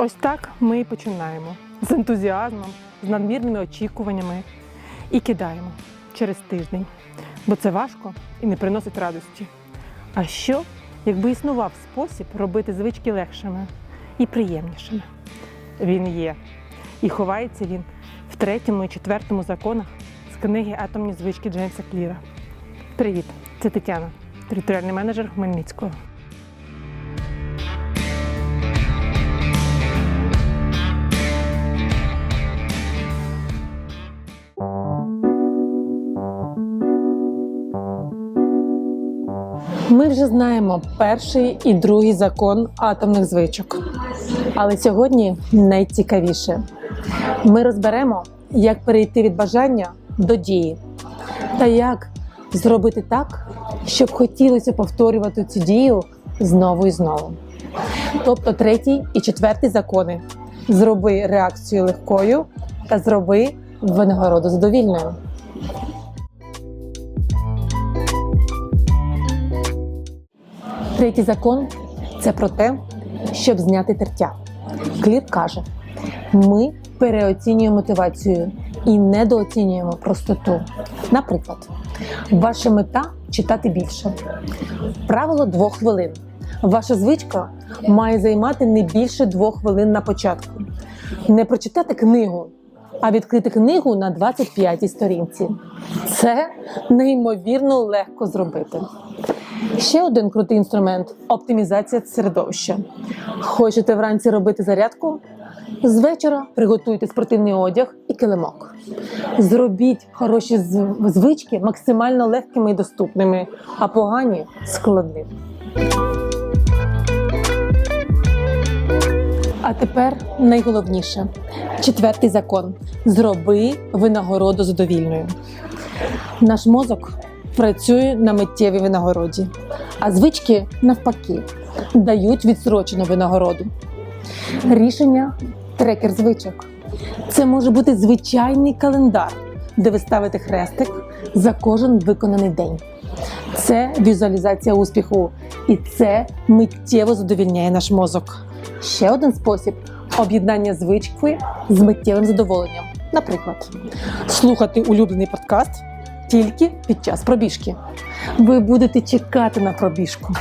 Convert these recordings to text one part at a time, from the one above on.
Ось так ми і починаємо з ентузіазмом, з надмірними очікуваннями і кидаємо через тиждень, бо це важко і не приносить радості. А що, якби існував спосіб робити звички легшими і приємнішими? Він є. І ховається він в третьому і четвертому законах з книги Атомні звички Джеймса Кліра. Привіт, це Тетяна, територіальний менеджер Хмельницького. Ми вже знаємо перший і другий закон атомних звичок. Але сьогодні найцікавіше. Ми розберемо, як перейти від бажання до дії, та як зробити так, щоб хотілося повторювати цю дію знову і знову. Тобто третій і четвертий закони. Зроби реакцію легкою та зроби винагороду задовільною. Третій закон це про те, щоб зняти тертя. Клір каже: ми переоцінюємо мотивацію і недооцінюємо простоту. Наприклад, ваша мета читати більше. Правило двох хвилин. Ваша звичка має займати не більше двох хвилин на початку. Не прочитати книгу, а відкрити книгу на 25-й сторінці. Це неймовірно легко зробити. Ще один крутий інструмент оптимізація середовища. Хочете вранці робити зарядку? З вечора приготуйте спортивний одяг і килимок. Зробіть хороші звички максимально легкими і доступними, а погані складними. А тепер найголовніше четвертий закон: зроби винагороду задовільною. Наш мозок працює на миттєвій винагороді, а звички навпаки дають відсрочену винагороду. Рішення трекер звичок. Це може бути звичайний календар, де ви ставите хрестик за кожен виконаний день. Це візуалізація успіху, і це миттєво задовільняє наш мозок. Ще один спосіб об'єднання звички з миттєвим задоволенням. Наприклад, слухати улюблений подкаст тільки під час пробіжки. Ви будете чекати на пробіжку.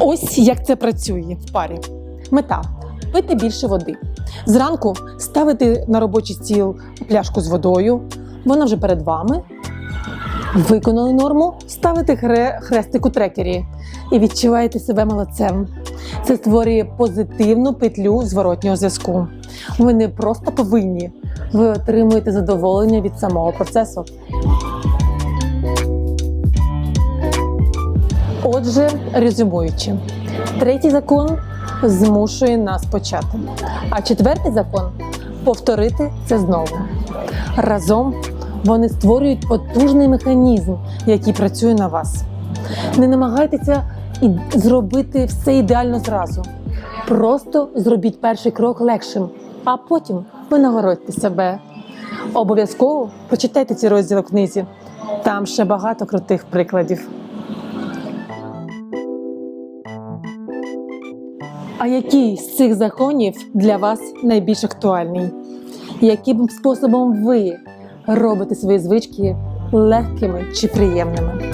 Ось як це працює в парі. Мета пити більше води. Зранку ставити на робочий стіл пляшку з водою. Вона вже перед вами. Виконали норму, ставите хре- хрестик у трекері і відчуваєте себе молодцем. Це створює позитивну петлю зворотнього зв'язку. Ви не просто повинні, ви отримуєте задоволення від самого процесу. Отже, резюмуючи, третій закон змушує нас почати, а четвертий закон повторити це знову. Разом вони створюють потужний механізм, який працює на вас. Не намагайтеся і зробити все ідеально зразу. Просто зробіть перший крок легшим, а потім винагородьте себе. Обов'язково прочитайте ці розділи в книзі. Там ще багато крутих прикладів. А який з цих законів для вас найбільш актуальний? Яким способом ви робите свої звички легкими чи приємними?